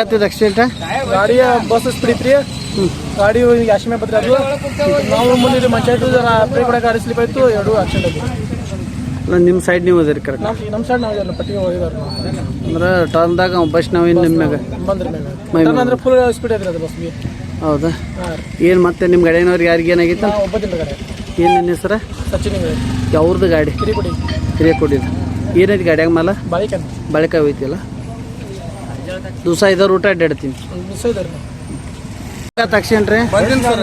ಆಗತ್ತಿದ accident ಗಾಡಿಯ bus speed ಇತ್ರಿ. ಗಾಡಿ ಯಾಶಮೆ ಪತ್ರ ಅದು. ನಾವು ಮುಂದೆ ಮಂಚಾಯ್ತು ಜರ ಬ್ರೇಕ್ ಹೊಡೆ ಗಾಡಿ ಸ್ಲಿಪ್ ಆಯ್ತು ಎರಡು ಆಕ್ಸಿಡೆಂಟ್ ಆಯ್ತು. ನಿಮ್ಮ ಸೈಡ್ ನೀವು ಅದಿರಿ ಕರೆಕ್ಟ್ ನಮ್ಮ ಸೈಡ್ ನಾವು ಇದನ್ನ ಪಟ್ಟಿಗೆ ಹೋಗಿದಾರ. ಅಂದ್ರೆ ಟರ್ನ್ದಾಗ ಬಸ್ ನಾವು ಇನ್ನು ನಿಮ್ಮ ಮ್ಯಾಗ ಮೇಲೆ. ಅಂದ್ರೆ ಫುಲ್ ಸ್ಪೀಡ್ ಐತ್ರಿ ಅದು ಬಸ್ಗೆ ಹೌದಾ? ರೀ. ಏನು ಮತ್ತೆ ನಿಮ್ಮ ಗಾಡಿನವ್ರಿಗೆ ಯಾರಿಗೆ ಏನಾಗಿತ್ತು? ಗಾಡಿ. ಏನು ನಿಮ್ಮ ಹೆಸರ? ಸಚಿನ್ ಅವ್ರದ್ದು ಗಾಡಿ? ಕಿರಿಪುಡಿ ಹಿರಿಯ ಕೊಡಿಲ್ಲ ಏನೈತಿ ಗಾಡ್ಯಾಗ ಮೇಲೆ? ಬಾಳಿಕೆ ಬಳಿಕ ಹೋಯ್ತಿಲ್ಲ? ದಿವಸ ಐದಾರು ರೂಟ ಅಡ್ಡಾಡ್ತೀನಿ ಮಿಸ್ ಇದಾರೆ ಆಕ್ಸಿಡೆಂಟ್ ರೀ ಬಂದಿನ ಸರ್.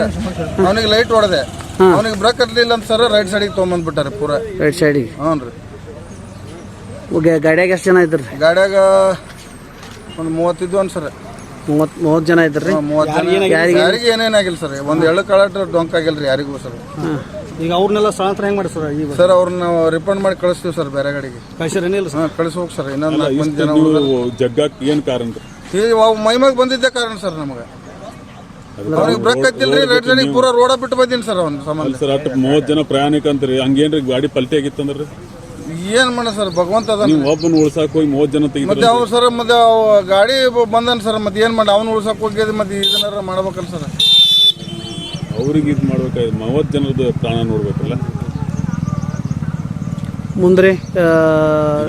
ಅವನಿಗೆ ಲೈಟ್ ಹೊಡೆದೆ. ಹಾಂ. ಅವನಿಗೆ ಬ್ರೇಕ್ ಹತ್ತಲಿಲ್ಲ ಅಂತ ಸರ್ ರೈಟ್ ಸೈಡಿಗೆ ತೊಗೊಂಬಂದ್ಬಿಟ್ಟಾರೆ ಪೂರ. ರೈಟ್ ಸೈಡಿಗೆ ಹ್ಞೂ ರೀ. ಗಾಡ್ಯಾಗ ಎಷ್ಟು ಜನ ಇದ್ರಿ? ಗಾಡ್ಯಾಗ ಒಂದು ಮೂವತ್ತಿದ್ದು ಅನ್ ಸರ್ ಮೂವತ್ತು ಮೂವತ್ತು ಜನ ಇದ್ರಿ? ಮೂವತ್ತು ಜನ. ಯಾರಿಗೆ- ಯಾರಿಗೆ ಏನೇನಾಗಿಲ್ಲ ಸರ್ ಒಂದು ಎಳ್ಳು ಕಾಳಟ ಡೊಂಕ್ ಆಗಿಲ್ಲ ರೀ ಯಾರಿಗೂ ಸರ್ ಹಾಂ. ಈಗ ಅವ್ರನ್ನೆಲ್ಲ ಸ್ಥಳಾಂತರ ಹೆಂಗ್ ಮಾಡಿ ಸರ್ ಈಗ ಸರ್ ಅವ್ರನ್ನ ನಾವು ರಿಫಂಡ್ ಮಾಡಿ ಕಳಿಸ್ತೀವಿ ಸರ್ ಬೇರೆ ಗಾಡಿಗೆ. ಕಳ್ಸಿರೇನಿಲ್ಲ ಸರ್ ಕಳಿಸ್ಬೇಕು ಸರ್. ಇನ್ನೊಂದು ನಾಲ್ಕು ಮಂದಿ ಜನ ಹುಡುಗರು. ಏನು ಏನ್ ಕಾರಣ ಈಗ ಅವು ಮೈಮಾಗ ಬಂದಿದ್ದೆ ಕಾರಣ ಸರ್ ನಮಗೆ. ಅವ್ರಿಗೆ ಬ್ರೇಕ್ ಹತ್ತಿಲ್ರಿ ರೈಟ್ ಸೈಡಿಗೆ ಪೂರ ರೋಡ ಬಿಟ್ಟು ಬಂದೀನಿ ಸರ್ ಅವ್ನ ಸಂಬಂಧ. ಸರ್ ಅಟ್ ಮೂವತ್ತು ಜನ ಪ್ರಯಾಣಿಕ ಅಂತ್ರಿ ಹಂಗೇನ್ರಿ ಗಾಡಿ ಪಲ್ಟಿ ಆಗಿತ್ತಂದ್ರಿ ಏನ್ ಮಾಡ ಸರ್ ಭಗವಂತ ಅದ ನೀವು ಒಬ್ಬನ ಉಳ್ಸಾಕ್ ಹೋಗಿ ಮೂವತ್ ಜನ ಮತ್ತೆ ತೆಗಿದ್ರಿ ಅವ್ ಸರ್ ಮತ್ತೆ ಅವ್ ಗಾಡಿ ಬಂದನ್ ಸರ್ ಮತ್ತೆ ಏನ್ ಮಾಡ ಅವ್ನು ಉಳ್ಸಕ್ ಹೋಗಿ ಮತ್ತೆ ಇದನ್ನಾರ ಮಾಡ್ಬೇಕಲ್ಲ ಸರ್. ಅವ್ರಿಗೆ ಇದು ಮಾಡ್ಬೇಕಾದ್ರೆ ಮೂವತ್ತು ಜನರದ್ದು ಪ್ರಾಣ ನೋಡ್ಬೇಕಲ್ಲ? ಮುಂದ್ರಿ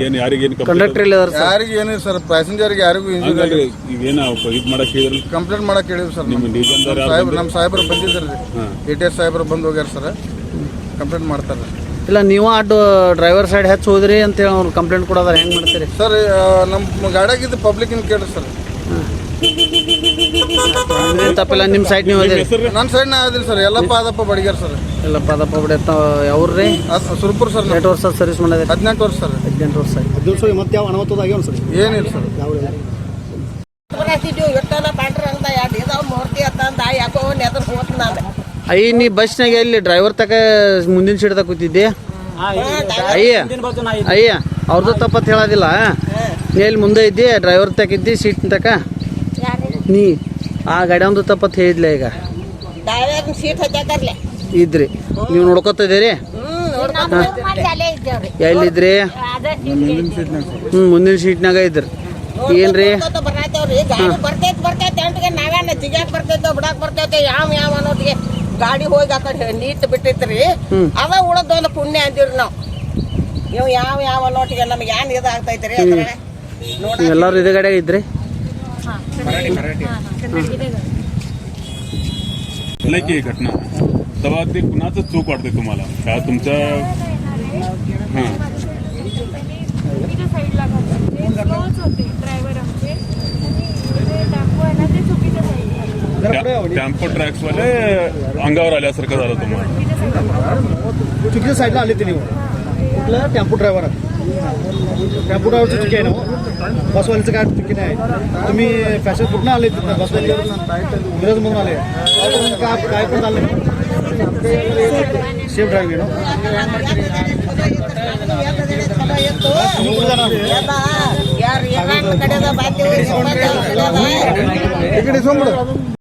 ಏನು ಯಾರಿಗೇನು ಕಂಡಕ್ಟರ್ ಇಲ್ಲ ಯಾರಿಗೆ ಏನು ಸರ್. ಪ್ಯಾಸೆಂಜರ್ಗೆ ಯಾರಿಗೂ ಇಂಜುರಿ ಹಂಗಲ್ರಿ ಏನು ಇದು ಮಾಡಕ್ಕೆ ಹೇಳಿದ್ರಲ್ಲ? ಕಂಪ್ಲೇಂಟ್ ಮಾಡಕ್ಕೆ ಹೇಳಿವಿ ಸರ್ ನಿಮ್ಮ ಡಿವಿಷನ್ದಾರ್ ಯಾರು ಸಾಹೇಬ್ರು ನಮ್ಮ ಸಾಹೇಬ್ರು ಬಂದಿದ್ದಾರೆ ಹಾಂ. ಎ ಟಿ ಎಸ್ ಸಾಹೇಬ್ರು ಬಂದು ಹೋಗ್ಯಾರ ಸರ್. ಕಂಪ್ಲೇಂಟ್ ಮಾಡ್ತಾರೆ. ಇಲ್ಲ ನೀವು ಅಡ್ಡು ಡ್ರೈವರ್ ಸೈಡ್ ಹೆಚ್ಚು ಹೋದ್ರಿ ಅಂತ ಹೇಳಿ ಅವ್ರು ಕಂಪ್ಲೇಂಟ್ ಕೊಡೋದಾರ. ಹೆಂಗೆ ಮಾಡ್ತೀರಿ? ಸರ್ ನಮ್ಮ ಗಾಡಿಯಾಗಿದ್ದು ಪಬ್ಲಿಕ್ ಕೇಳ್ರಿ ಸರ್. ನಿಮ್ದೇನ್ ತಪ್ಪಿಲ್ಲ ನಿಮ್ಮ ಸೈಡ್ ನೀವು ಅದೇ ನನ್ನ ಸೈಡ್ ನಾ ಅದಿಲ್ಲ ಸರ್ ಎಲ್ಲಪ್ಪ ಅದಪ್ಪ ಬಡಿಗ್ಯಾರ ಸರ್ ಇಲ್ಲ ಪದಪ್ಪ ಬಿಡಿ ಅವ್ರಿ ಅದ್ ಸುರ್ಪುರ್ ಸರ್ ಎಂಟು ವರ್ಷ ಸರ್ವಿಸ್ ಮಾಡಿದೆ ಹದಿನೆಂಟು ವರ್ಷ ಸರ್ ಹದಿನೆಂಟು ವರ್ಷ ಹದಿನೇಳು ಸರಿ ಮತ್ತೆ ಯಾವ ಅನಾಹುತದ ಆಗ್ಯಾವ ಸರ್ ಏನಿಲ್ಲ ಸರ್ ಇಟ್ಟಲ್ಲ ಪಾಂಡ್ರಂತ ಎರಡು ಇದಾವ ಮೂರ್ತಿ ಅಂತಂದ ಯಾಕೋ ನೆದ್ರ ಹೋತ್ ನಾನು ಅಯ್ಯ ನೀ ಬಸ್ನಾಗ ಎಲ್ಲಿ ಡ್ರೈವರ್ ತಕ ಮುಂದಿನ ಸೀಟ್ದಾಗ ಕೂತಿದ್ದೆ? ಅಯ್ಯ ಅಯ್ಯ ಅವ್ರದ್ದು ತಪ್ಪತ್ತು ಹೇಳೋದಿಲ್ಲ. ನೀ ಎಲ್ಲಿ ಮುಂದೆ ಇದ್ದಿ? ಡ್ರೈವರ್ ತಕಿದ್ದಿ ಸೀಟ್ ತಕ? ನೀ ಆ ಗಾಡಿ ಒಂದು ತಪ್ಪತ್ ಹೇಳಿದ್ಲ ಈಗ? ಡ್ರೈವರ್ ಸೀಟ್ ಹಚ್ಚಾಕರ್ಲೆ. ಇದ್ರಿ. ನೀವು ನೋಡ್ಕೊತಿದ್ದೀರಿ ಎಲ್ಲಿದ್ರಿ? ಹ್ಞೂ ಮುಂದಿನ ಸೀಟ್ನಾಗ ಇದ್ರಿ. ಏನ್ರಿ? ಬರ್ತೈತ್ ಬರ್ತೈತೆ ಅಂಟಿಗೆ ನಾವೇನ ಜಿಗ್ಯಾಕ್ ಬರ್ತೈತೋ ಬಿಡಾಕ್ ಬರ್ತೈತೆ ಯಾವ ಯಾವ ಅನ್ನೋಟಿಗೆ ಗಾಡಿ ಹೋಗಿ ಆ ಕಡೆ ನೀಟ್ ಬಿಟ್ಟಿತ್ರಿ. ಅದ ಉಳದೊಂದು ಪುಣ್ಯ ಅಂದಿರ್ ನಾವು. ನೀವು ಯಾವ ಯಾವ ನೋಟಿಗೆ ನಮ್ಗೆ ಏನ್ ಇದಾಗ್ತೈತ್ರಿ ಎಲ್ಲರೂ ಇದೇ ಗಾಡಿಯಾಗ ಇದ್ರಿ? नाही की घटना. तेव्हा ते कुणाचं चूक वाटते तुम्हाला? का तुमच्या टॅम्पो ट्रॅक्स ट्रॅक्सवाले अंगावर आल्यासारखं झालं तुम्हाला. चुकीच्या साईडला. आले ते निवड आपला टेम्पो ड्रायव्हर आहे. टेम्पो ड्रायव्हरची चुकी आहे ना हो. बसवाल्याचं काय चुकी नाही. तुम्ही फॅशन कुठून आले तिथं बसवाली मिरज म्हणून आले. काय काय पण आले सेफ ड्रायव्हिंग ना? तिकडे समोर